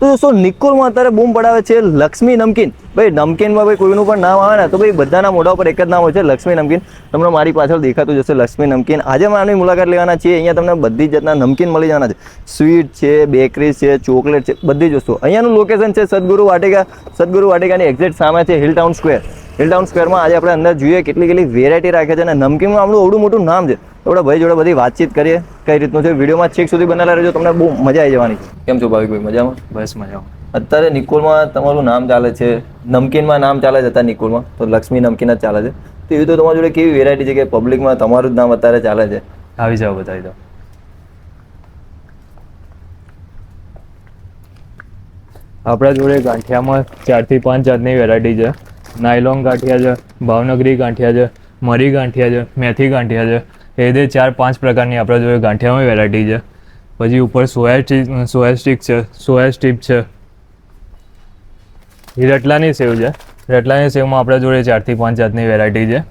તો દોસ્તો નિકોલમાં અત્યારે બૂમ પડાવે છે લક્ષ્મી નમકીન. ભાઈ, નમકીનમાં ભાઈ કોઈનું પણ નામ આવે ને, તો ભાઈ બધાના મોઢા પર એક જ નામ હોય છે, લક્ષ્મી નમકીન. તમને મારી પાછળ દેખાતું જશે લક્ષ્મી નમકીન. આજે અમે મુલાકાત લેવાના છીએ, અહીંયા તમને બધી જાતના નમકીન મળી જવાના છે. સ્વીટ છે, બેકરી છે, ચોકલેટ છે, બધી જ વસ્તુ અહીંયાનું લોકેશન છે સદગુરુ વાટિકા. સદગુરુ વાટિકાની એક્ઝેક્ટ સામે છે hill town square hill town સ્ક્વેરમાં આજે આપણે અંદર જોઈએ કેટલી કેટલી વેરાયટી રાખે છે અને નમકીનમાં આપણું અવડું મોટું નામ છે. તો આપણે ભાઈ જોડે બધી વાતચીત કરીએ કઈ રીતનું છે? વિડીયોમાં છેક સુધી બનાવેલા રહેજો તમને બહુ મજા આવી જવાની. કેમ છો ભાવિકભાઈ મજામાં? બસ મજામાં. અત્યારે નિકોલમાં તમારું નામ ચાલે છે નમકીનમાં નામ ચાલે છે અત્યારે નિકોલમાં તો લક્ષ્મી નમકીન જ ચાલે છે. તો એવી તો તમારી જોડે કેવી વેરાયટી છે કે પબ્લિકમાં તમારું જ નામ અત્યારે ચાલે છે? આવી જાઓ બતાવી દો આપણા જોડે ગાંઠિયામાં ચારથી પાંચ જાતની વેરાયટી છે. નાયલોન ગાંઠિયા છે, ભાવનગરી ગાંઠિયા છે, મરી ગાંઠિયા છે, મેથી ગાંઠિયા છે. એ રીતે ચાર પાંચ પ્રકારની આપણા જોડે ગાંઠિયામાં વેરાયટી છે. પછી ઉપર સોયા સ્ટીક સોયા સ્ટીક છે, સોયા સ્ટીક છે. એ રટલાની સેવ છે. રટલાની સેવમાં આપણા જોડે ચારથી પાંચ જાતની વેરાયટી છે.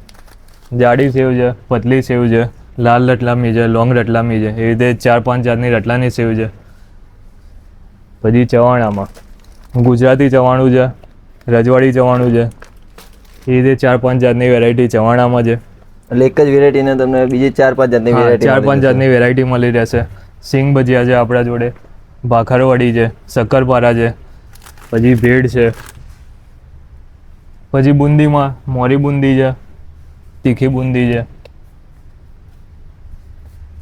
જાડી સેવ છે, પતલી સેવ છે, લાલ રટલામી છે, લોંગ રટલામી છે. એ રીતે ચાર પાંચ જાતની રટલાની સેવ છે. પછી ચવાણામાં ગુજરાતી ચવાણું છે, રજવાડી ચવાણું છે એ રીતે ચાર પાંચ જાતની વેરાયટી ચવાણામાં છે. એટલે એક જ વેરાયટીને તમને બીજી ચાર પાંચ જાતની વેરાયટી ચાર પાંચ જાતની વેરાયટી મળી રહેશે. સિંગ ભજીયા છે આપણા જોડે ભાખરવડી છે શક્કરપારા છે પછી ભેળ છે પછી બુંદીમાં મોરી બુંદી છે તીખી બુંદી છે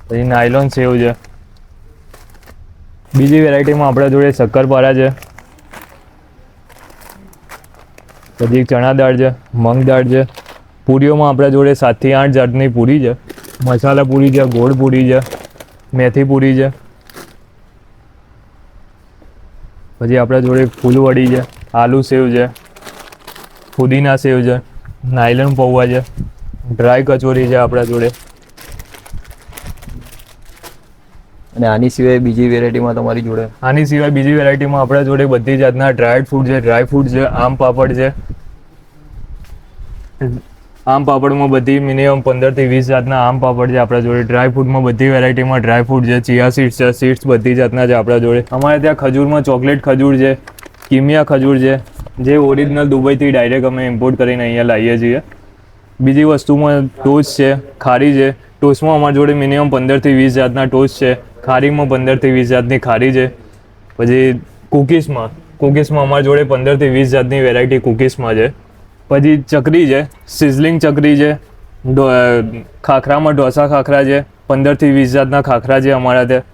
પછી નાયલોન સેવ છે. બીજી વેરાયટીમાં આપણા જોડે શક્કરપારા છે. પછી ચણા દાળ છે મગ દાળ છે. પૂરીઓમાં આપણા જોડે સાતથી આઠ જાતની પૂરી છે. મસાલા પૂરી છે ગોળ પૂરી છે મેથી પૂરી છે. પછી આપણા જોડે ફૂલવડી છે આલુ સેવ છે ફુદીના સેવ છે નાયલન પૌવા છે ડ્રાય કચોરી છે આપણા જોડે. અને આની સિવાય બીજી વેરાયટીમાં તમારી જોડે? આની સિવાય બીજી વેરાયટીમાં આપણા જોડે બધી જાતના ડ્રાયડ ફ્રૂટ છે ડ્રાય ફ્રૂટ છે આમ પાપડ છે આમ પાપડમાં બધી મિનિમમ પંદરથી વીસ જાતના આમ પાપડ છે આપણા જોડે. ડ્રાય ફ્રૂટમાં બધી વેરાયટીમાં ડ્રાય ફ્રૂટ છે. ચિયા સીડ્સ છે સીડ્સ બધી જાતના છે આપણા જોડે. અમારે ત્યાં ખજૂરમાં ચોકલેટ ખજૂર છે, કિમિયા ખજૂર છે, જે ઓરિજિનલ દુબઈથી ડાયરેક્ટ અમે ઇમ્પોર્ટ કરીને અહીંયા લાવીએ છીએ. બીજી વસ્તુમાં ટોસ છે, ખારી છે. ટોસમાં અમારા જોડે મિનિમમ પંદરથી વીસ જાતના ટોસ છે. ખારીમાં પંદરથી વીસ જાતની ખારી છે. પછી કુકીઝમાં કુકીઝમાં અમારા જોડે પંદરથી વીસ જાતની વેરાયટી કુકીઝમાં છે. પછી ચકરી છે, સિઝલિંગ ચકરી છે ખાખરામાં ઢોસા ખાખરા છે પંદરથી વીસ જાતના ખાખરા છે અમારા ત્યાં.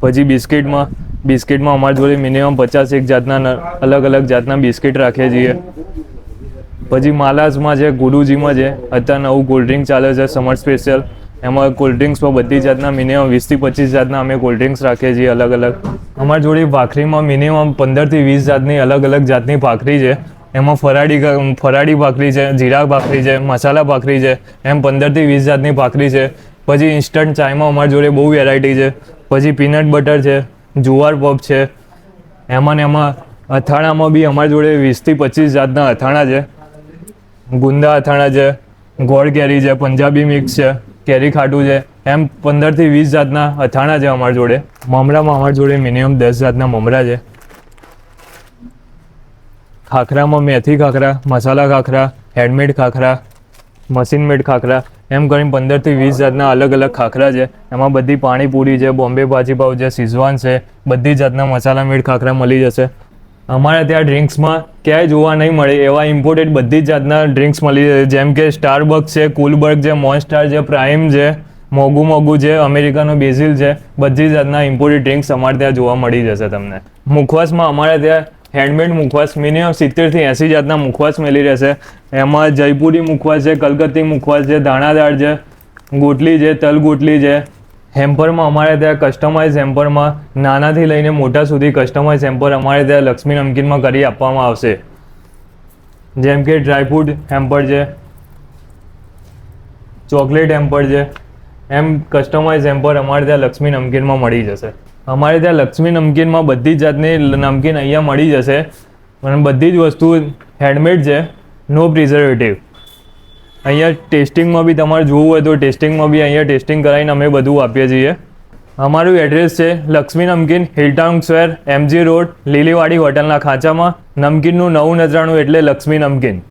પછી બિસ્કિટમાં બિસ્કિટમાં અમારી જોડે મિનિમમ પચાસ એક જાતના અલગ અલગ જાતના બિસ્કિટ રાખીએ છીએ. પછી માલાસમાં છે ગુરુજીમાં છે, અત્યારે નવું કોલ્ડ ડ્રિંક ચાલે છે સમર સ્પેશિયલ એમાં કોલ્ડ ડ્રિંક્સમાં બધી જાતના મિનિમમ વીસથી પચીસ જાતના અમે કોલ્ડ ડ્રિંક્સ રાખીએ છીએ અલગ અલગ. અમારી જોડે ભાખરીમાં મિનિમમ પંદરથી વીસ જાતની અલગ અલગ જાતની ભાખરી છે. એમાં ફરાળી ફરાળી ભાખરી છે, જીરા ભાખરી છે, મસાલા ભાખરી છે, એમ પંદરથી વીસ જાતની ભાખરી છે. પછી ઇન્સ્ટન્ટ ચાયમાં અમારી જોડે બહુ વેરાયટી છે. પછી પીનટ બટર છે, જુવાર પપ છે. એમાં ને એમાં અથાણામાં બી અમારી જોડે વીસથી પચીસ જાતના અથાણા છે. ગુંદા અથાણા છે, ગોળ કેરી છે, પંજાબી મિક્સ છે. કેરી ખાટું છે. એમ પંદરથી વીસ જાતના અથાણા છે અમારી જોડે. મમરામાં અમારી જોડે મિનિમમ દસ જાતના મમરા છે. ખાખરામાં મેથી ખાખરા, મસાલા ખાખરા હેન્ડમેડ ખાખરા મશીન મેડ ખાખરા, એમ કરીને પંદરથી વીસ જાતના અલગ અલગ ખાખરા છે. એમાં બધી પાણીપુરી છે, બોમ્બે ભાજીપાવ છે સિઝવાન છે, બધી જાતના મસાલા મેડ ખાખરા મળી જશે. અમારે ત્યાં ડ્રિંક્સમાં ક્યાંય જોવા નહીં મળે એવા ઇમ્પોર્ટેડ બધી જ જાતના ડ્રિંક્સ મળી જાય જેમ કે સ્ટારબર્ગ છે કુલબર્ગ છે મોન્સ્ટાર છે પ્રાઇમ છે, મોગું મોગું છે અમેરિકાનો બેઝિલ છે, બધી જાતના ઇમ્પોર્ટેડ ડ્રિંક્સ અમારે ત્યાં જોવા મળી જશે તમને. મુખવાસમાં અમારે ત્યાં હેન્ડમેડ મુખવાસ મિનિમમ સિત્તેરથી એંસી જાતના મુખવાસ મળી રહેશે. એમાં જયપુરી મુખવાસ છે, કલકત્તી મુખવાસ છે દાણાદાર છે, ગોટલી છે તલ ગોટલી છે હેમ્પરમાં અમારે ત્યાં કસ્ટમાઇઝ હેમ્પરમાં નાનાથી લઈને મોટા સુધી કસ્ટમાઇઝ હેમ્પર અમારે ત્યાં લક્ષ્મી નમકીનમાં કરી આપવામાં આવશે. જેમ કે ડ્રાયફ્રૂટ હેમ્પર છે ચોકલેટ હેમ્પર છે, એમ કસ્ટમાઇઝ હેમ્પર અમારે ત્યાં લક્ષ્મી નમકીનમાં મળી જશે. અમારે ત્યાં લક્ષ્મી નમકીનમાં બધી જ જાતની નમકીન અહીંયા મળી જશે. અને બધી જ વસ્તુ હેન્ડમેડ છે નો પ્રિઝર્વેટિવ અહીંયા ટેસ્ટિંગમાં બી તમારે જોવું હોય તો ટેસ્ટિંગમાં બી અહીંયા ટેસ્ટિંગ કરાવીને અમે બધું આપીએ છીએ. અમારું એડ્રેસ છે Laxmi Namkeen hill town square MG road, Lilivadi હોટલના ખાંચામાં. નમકીનનું નવું નજરાણું એટલે લક્ષ્મી નમકીન.